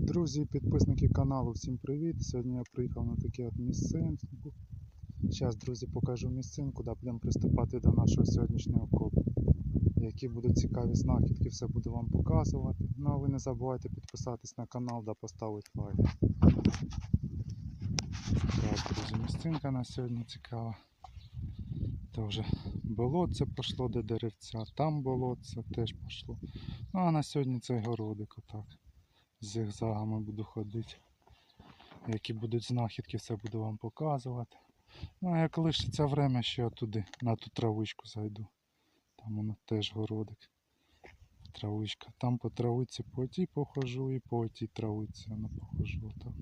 Друзі, підписники каналу, всім привіт! Сьогодні я приїхав на таке от місцинку. Зараз, друзі, покажу місцинку, де будемо приступати до нашого сьогоднішнього копу. Які будуть цікаві знахідки, все буду вам показувати. Ну а ви не забувайте підписатись на канал та поставити лайк. Так, друзі, місцинка на сьогодні цікава. То вже болотце пішло до деревця, там болотце теж пішло. Ну а на сьогодні цей городик отак з зигзагами буду ходити. Які будуть знахідки, все буду вам показувати. Ну, а як лишиться время, ще я туди, на ту травичку зайду. Там воно теж городик. Травичка. Там по травиці по тій похожу і по тій травиці воно похожу. Так.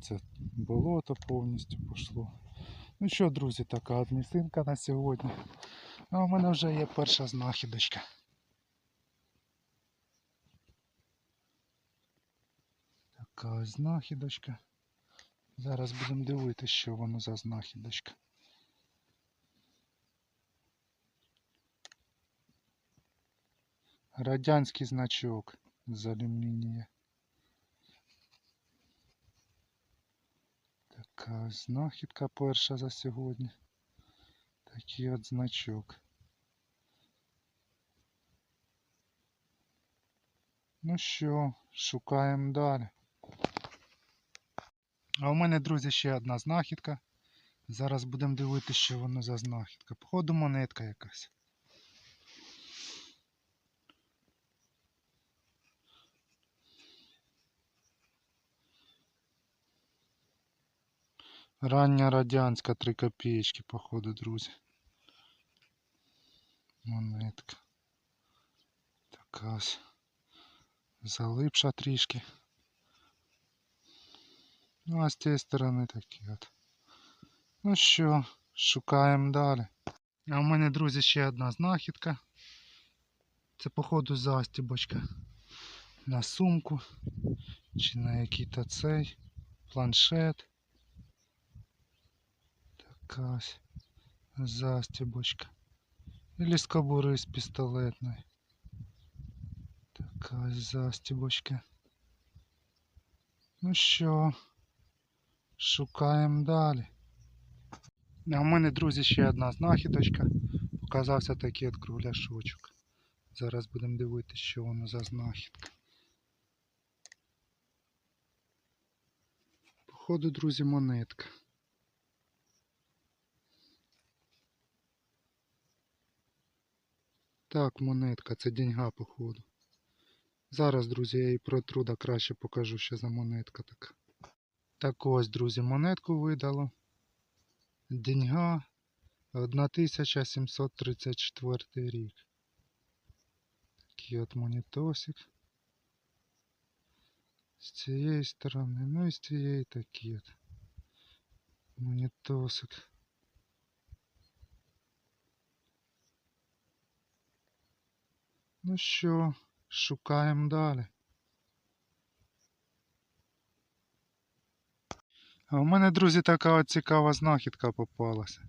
Це болото повністю пішло. Ну що, друзі, така от місцинка на сьогодні. А у мене вже є перша знахідочка. Така ось знахідочка. Зараз будемо дивитися, що воно за знахідочка. Радянський значок з алюмінія. Така знахідка перша за сьогодні. Такий от значок. Ну що, шукаємо далі. А у мене, друзі, ще одна знахідка. Зараз будемо дивитися, що воно за знахідка. Походу монетка якась. Рання радянська 3 копеечки, походу, друзі. Монетка. Така ось. Залипша трішки. Ну, а з цієї сторони такі от. Ну що, шукаємо далі. А у мене, друзі, ще одна знахідка. Це, походу, застібочка на сумку чи на який-то цей планшет. Така ось застібочка. Или з кобури з пістолетної. Така ось застібочка. Ну що, шукаємо далі. А у мене, друзі, ще одна знахідочка. Показався такий от кругляшочок. Зараз будемо дивитися, що воно за знахідка. Походу, друзі, монетка. Так, монетка, це деньга, походу. Зараз, друзі, я її протру, да краще покажу, що за монетка така. Так ось, друзі, монетку видало. Деньга 1734 рік. Такий от монетосик. З цієї сторони, ну і з цієї такий от монетосик. Ну що, шукаємо далі. А у мене, друзі, така цікава знахідка попалася.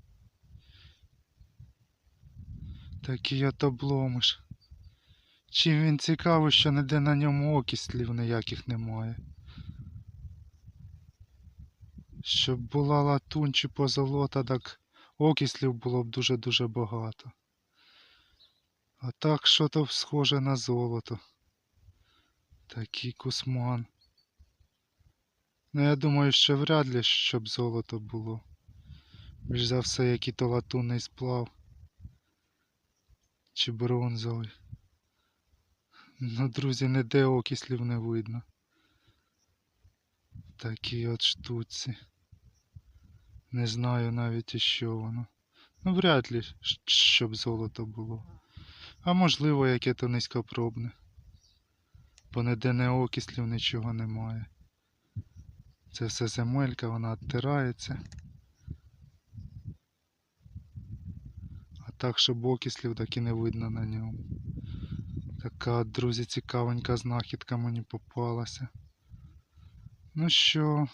Такий от обломиш. Чим він цікавий, що ніде на ньому окислів ніяких немає. Щоб була латунь чи позолота, так окислів було б дуже-дуже багато. А так що то схоже на золото. Такий кусман. Ну я думаю, що вряд ли, щоб золото було. Більш за все, який то латунний сплав. Чи бронзовий. Ну, друзі, ніде окислів не видно. Такі от штуці. Не знаю навіть що воно. Ну, вряд ли, щоб золото було. А можливо, яке то низькопробне. Бо ніде не окислів нічого немає. Це все земелька, вона відтирається. А так, щоб окислів так і не видно на ньому. Така, друзі, цікавенька знахідка мені попалася. Ну що,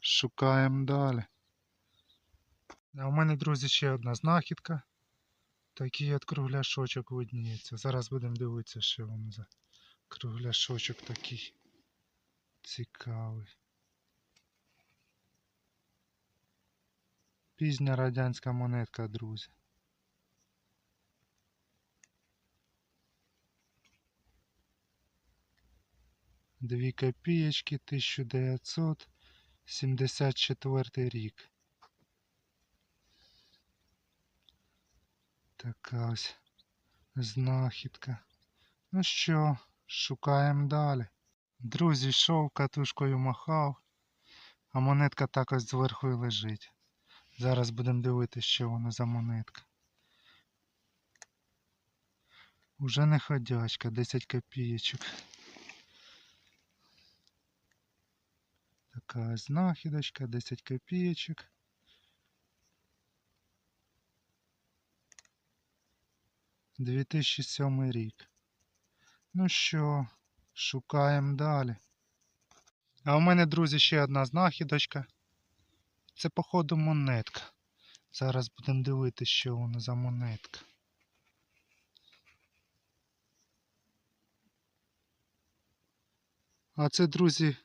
шукаємо далі. А у мене, друзі, ще одна знахідка. Такий от кругляшочок видніється. Зараз будемо дивитися, що воно за кругляшочок такий. Цікавий. Пізня радянська монетка, друзі. Дві копієчки 1974 рік. Така ось знахідка. Ну що, шукаємо далі. Друзі, йшов, катушкою махав, а монетка так ось зверху і лежить. Зараз будемо дивитися, що воно за монетка. Уже не ходячка, 10 копієчок. Така знахідочка, 10 копієчок. Дві сьомий рік. Ну що, шукаємо далі. А у мене, друзі, ще одна знахідочка. Це, походу, монетка. Зараз будемо дивитися, що воно за монетка. А це, друзі,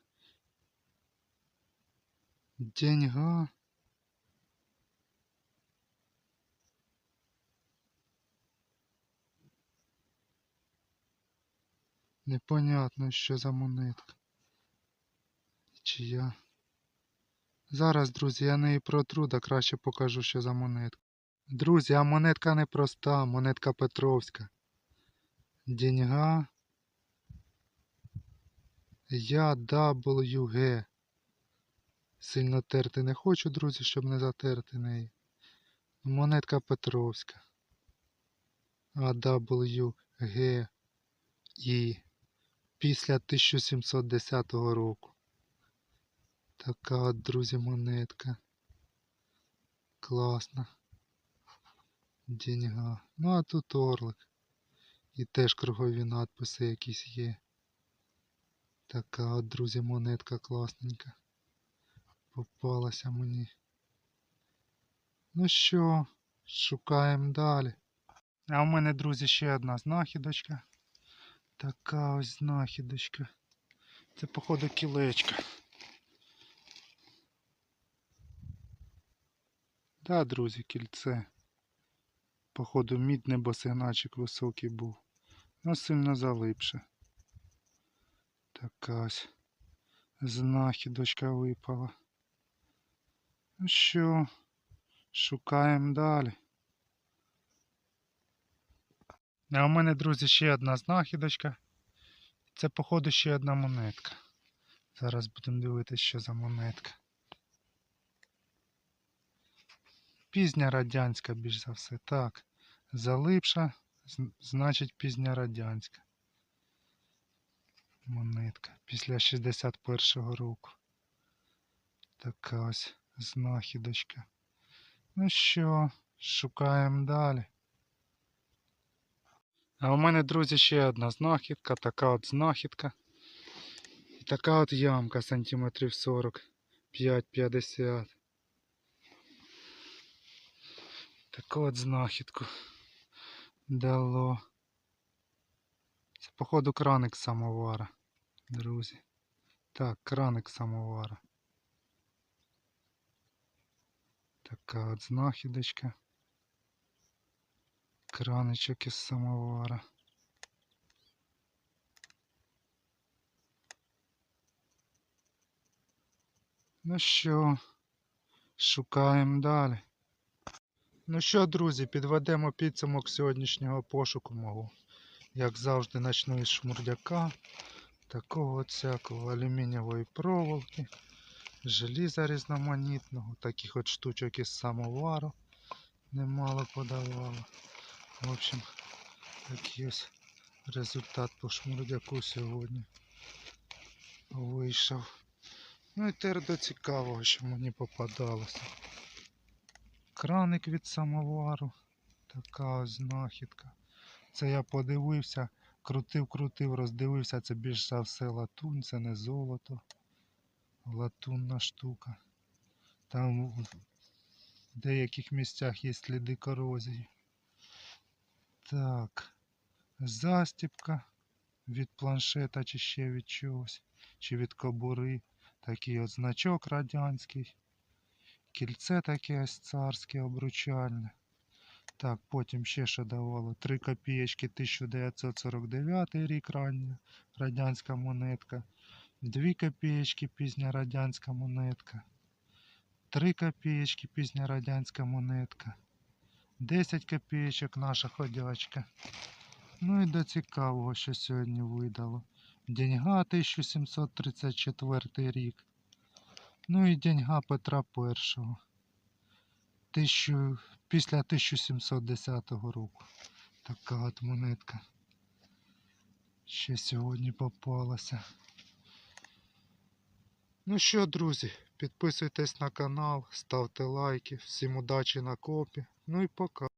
деньга. Непонятно, що за монетка. Чия. Зараз, друзі, я неї протру, да краще покажу, що за монетка. Друзі, а монетка не проста, монетка Петровська. Деньга. Я WG. Сильно терти не хочу, друзі, щоб не затерти неї. Монетка Петровська. AWG і після 1710 року. Така от, друзі, монетка. Класна. Деньга. Ну а тут орлик. І теж кругові надписи якісь є. Така от, друзі, монетка класненька. Попалася мені. Ну що, шукаємо далі. А у мене, друзі, ще одна знахідочка. Така ось знахідочка. Це, походу, кілечка. Да, друзі, кільце. Походу, мідний босигначик високий був. Ну, сильно залипше. Така ось знахідочка випала. Ну що, шукаємо далі. А у мене, друзі, ще одна знахідочка. Це, походу, ще одна монетка. Зараз будемо дивитися, що за монетка. Пізня радянська, більш за все. Так. Залипша, значить пізня радянська. Монетка. Після 61-го року. Така ось знахідочка. Ну що, шукаємо далі. А у мене, друзі, ще одна знахідка, така от знахідка. І така от ямка сантиметрів 45-50. Таку от знахідку дало. Це, походу, краник самовара, друзі. Так, краник самовара. Така от знахідочка. Краничок із самовара. Ну що, шукаємо далі. Ну що, друзі, підведемо підсумок сьогоднішнього пошуку мого. Як завжди, почну із шмурдяка. Такого всякого алюмінієвої проволоки, желіза різноманітного, таких от штучок із самовару немало подавало. В общем, такий ось результат по шмурдяку сьогодні вийшов. Ну і тепер до цікавого, що мені попадалося. Краник від самовару. Така ось знахідка. Це я подивився, крутив, крутив, роздивився. Це більш за все латунь, це не золото. Латунна штука. Там в деяких місцях є сліди корозії. Так, застіпка від планшета чи ще від чогось, чи від кобури. Такий от значок радянський. Кільце таке царське обручальне. Так, потім ще що давало. 3 копієчки 1949 рік рання радянська монетка. 2 копієчки пізня радянська монетка. 3 копієчки пізня радянська монетка. 10 копієчок наша ходячка. Ну і до цікавого, що сьогодні видало. Деньга 1734 рік. Ну і деньга Петра І. Після 1710 року. Така от монетка. Ще сьогодні попалася. Ну що, друзі, підписуйтесь на канал, ставте лайки. Всім удачі на копі. Ну і пока.